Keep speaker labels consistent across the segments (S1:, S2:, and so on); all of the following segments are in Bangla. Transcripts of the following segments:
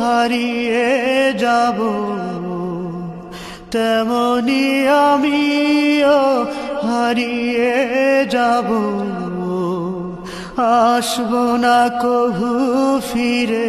S1: হারিয়ে যাব। তেমনি আমিও হারিয়ে যাব। আসব না কভু ফিরে।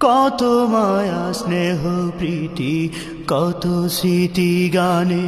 S1: কত মায়া স্নেহ প্রীতি কত স্মৃতি গানে।